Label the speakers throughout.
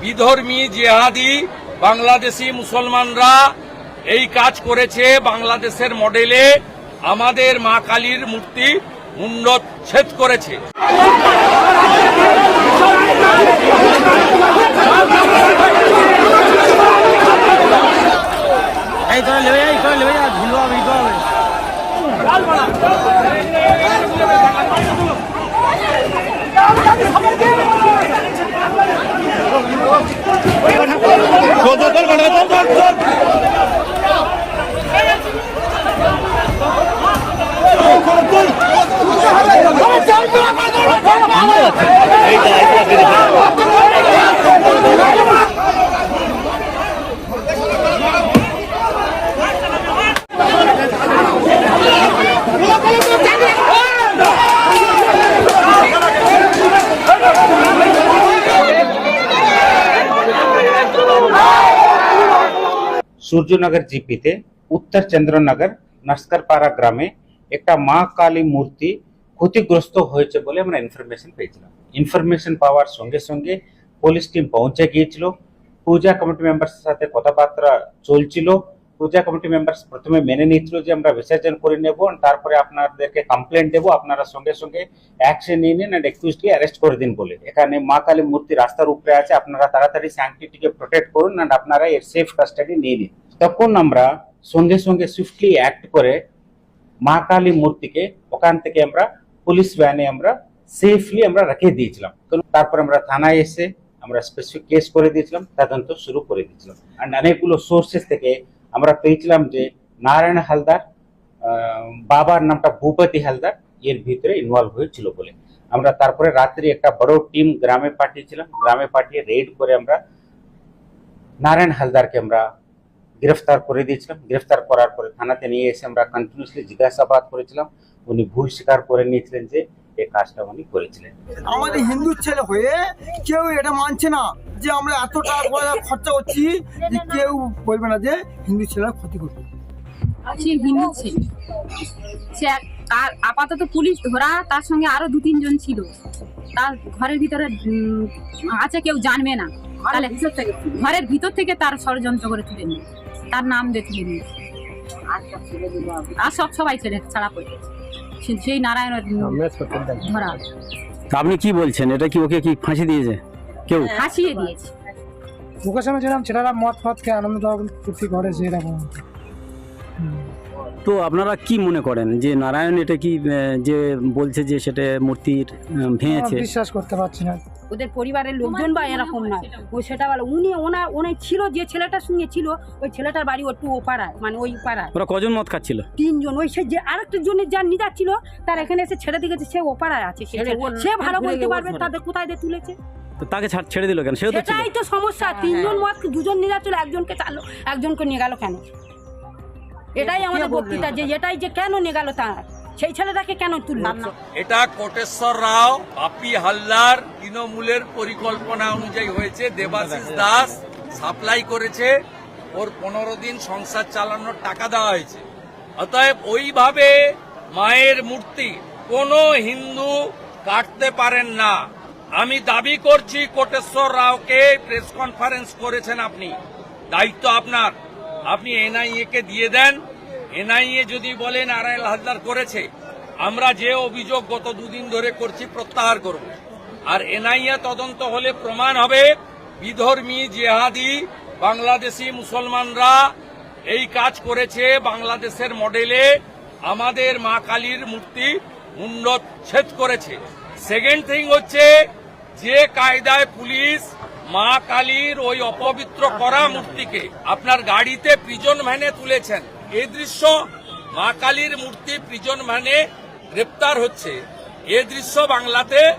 Speaker 1: বিধর্মী জেহাদি বাংলাদেশি মুসলমানরা এই কাজ করেছে বাংলাদেশের মডেলে। আমাদের মা কালীর মূর্তি মুন্ডচ্ছেদ করেছে
Speaker 2: এই তোরা লেবে যা এই তোরা লেবে যা ভিলো হবে ভিলো হবে
Speaker 3: সূর্যনগর জিপিতে, উত্তর চন্দ্রনগর, নস্করপাড়া গ্রামে একটা মা কালী মূর্তি ক্ষতিগ্রস্ত হয়েছে বলে আমরা ইনফরমেশন পেয়েছিলাম। ইনফরমেশন পাওয়ার সঙ্গে সঙ্গে পুলিশ টিম পৌঁছে গিয়েছিল। পূজা কমিটি মেম্বার্স সাথে কথাবার্তা চলছিল। পূজা কমিটি মেম্বার্স প্রথমে মেনে নিয়েছিল যে আমরা বিসর্জন করে নেব, তারপরে আপনাদেরকে কমপ্লেন দেবো, আপনারা সঙ্গে সঙ্গে অ্যাকশন নিয়ে নিন অ্যান্ড একুইজকে অ্যারেস্ট করে দিন বলে। এখানে মা কালী মূর্তি রাস্তার উপরে আছে, আপনারা তাড়াতাড়ি স্যাংটিটিকে প্রোটেক্ট করুন অ্যান্ড আপনারা এর সেফ কাস্টাডি নিয়ে নিন। তখন আমরা সঙ্গে সঙ্গে সুইফটলি অ্যাক্ট করে মা কালী মূর্তিকে ওখান থেকে আমরা পুলিশ ভ্যানে আমরা সেফলি আমরা রেখে দিয়েছিলাম। তারপর আমরা থানায় এসে আমরা স্পেসিফিক কেস করে দিয়েছিলাম, তদন্ত শুরু করে দিয়েছিলাম। অ্যান্ড অনেকগুলো সোর্সেস থেকে আমরা পেয়েছিলাম যে নারায়ণ হালদার বাবার নামটা ভূপতি হালদার, এর ভিতরে ইনভলভ হয়েছিল বলে। আমরা তারপরে রাত্রি একটা বড় টিম গ্রামে পাঠিয়েছিলাম। গ্রামে পাঠিয়ে রেড করে আমরা নারায়ণ হালদারকে আমরা গ্রেফতার করে দিয়েছিলাম। গ্রেফতার করার পরে থানাতে নিয়ে এসে আমরা কন্টিনিউসলি জিজ্ঞাসাবাদ করেছিলাম। উনি ভুল স্বীকার করে নিয়েছিলেন যে এই কাজটা উনি করেছিলেন।
Speaker 2: আমাদের হিন্দু ছেলে হয়ে কেউ এটা মানছে না যে আমরা এত টাকা খরচা করছি যে কেউ বলবে না যে হিন্দু ছেলেরা ক্ষতি করবে।
Speaker 4: সে হিন্দু ছেলে। সে তার আপাতত পুলিশ ধরা তার সঙ্গে আরও দু তিনজন ছিল। তার ঘরের ভিতরে আছে কেউ জানবে না। তাহলে ঘরের ভিতর থেকে তার ষড়যন্ত্র করে তুলে নিয়ে। তার নাম তুলে আর সব সবাই ছেড়ে ছাড়া পড়ে সেই নারায়ণ ধরা
Speaker 5: তা আপনি কি বলছেন? এটা কি ওকে কি ফাঁসি দিয়েছে? কেউ?
Speaker 4: ফাঁসিয়ে দিয়েছে।
Speaker 6: মুখের সামনে যেরকম ছেলেরা মদ ফদ খেয়ে আনন্দ ফুর্তি করে সেরকম
Speaker 5: তো আপনারা কি মনে করেন যে নারায়ণ এটা কি যে বলছে যে সেটা মূর্তির ভেঙেছে?
Speaker 6: বিশ্বাস করতে পারছি না।
Speaker 7: ওদের পরিবারের লোকজন বা এরকম না ও সেটা বলে উনি ওনার ওনার ছিল যে ছেলেটার সঙ্গে ছিল ওই ছেলেটার বাড়ি একটু ও পাড়ায় মানে ওই পাড়ায়।
Speaker 5: ওরা কজন মদ খাচ্ছিল?
Speaker 7: তিনজন ওই সে যে আরেকটা জনের যার নিদার ছিল তার এখানে এসে ছেড়ে দিয়েছে সে ও পাড়ায় আছে। সে সে ভালো বলতে পারবে তাদের কোথায় দিয়ে তুলেছে?
Speaker 5: তো তাকে ছেড়ে দিল কেন? তো
Speaker 7: সেটাই তো সমস্যা তিনজন মত দুজন নিয়ে যাচ্ছিল একজনকে চালো একজনকে নিয়ে গেল কেন? এটাই আমাদের বক্তৃতা যে এটাই যে কেন নিয়ে গেল তার? সেই ছেলেটাকে কেন তুলল
Speaker 1: এটা কোটেশ্বর রাও, বাপি হালদার, তৃণমূলের পরিকল্পনা অনুযায়ী হয়েছে। দেবাশিস দাস সাপ্লাই করেছে। ওর পনেরো দিন সংসার চালানোর টাকা দেওয়া হয়েছে। অতএব ওইভাবে মায়ের মূর্তি কোনো হিন্দু কাটতে পারেন না। আমি দাবি করছি, কোটেশ্বর রাওকে প্রেস কনফারেন্স করেছেন আপনি। দায়িত্ব আপনার। আপনি এনআইএ কে দিয়ে দেন। এনআইএ যদি বলেন নারায়ণ হালদার করেছে, আমরা যে অভিযোগ গত দুদিন ধরে করছি প্রত্যাহার করব। আর এনআইএ তদন্ত হলে প্রমাণ হবে বিধর্মী, জেহাদি, বাংলাদেশি মুসলমানরা এই কাজ করেছে বাংলাদেশের মডেলে। আমাদের মা কালীর মূর্তি মুন্ডচ্ছেদ করেছে। সেকেন্ড থিং হচ্ছে যে কায়দায় পুলিশ মা কালীর ওই অপবিত্র করা মূর্তিকে আপনার গাড়িতে প্রিজন ভ্যানে তুলেছেন। এই দৃশ্য মা কালীর মূর্তি প্রিজন ভ্যানে গ্রেপ্তার হচ্ছে। এ দৃশ্য বাংলাতে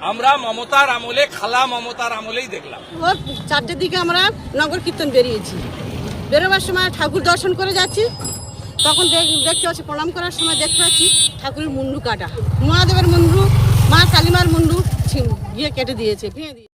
Speaker 1: আমরা মমতার আমলে, খালা মমতার আমলেই দেখলাম।
Speaker 8: ভোর চারটের দিকে আমরা নগর কীর্তন বেরিয়েছি। বেরোবার সময় ঠাকুর দর্শন করে যাচ্ছি। তখন দেখ- দেখতে পাচ্ছি, প্রণাম করার সময় দেখতে পাচ্ছি ঠাকুরের মুন্ডু কাটা। মহাদেবের মুন্ডু, মা কালিমার মুন্ডু ইয়ে কেটে দিয়েছে, ভেঙে দিয়েছে।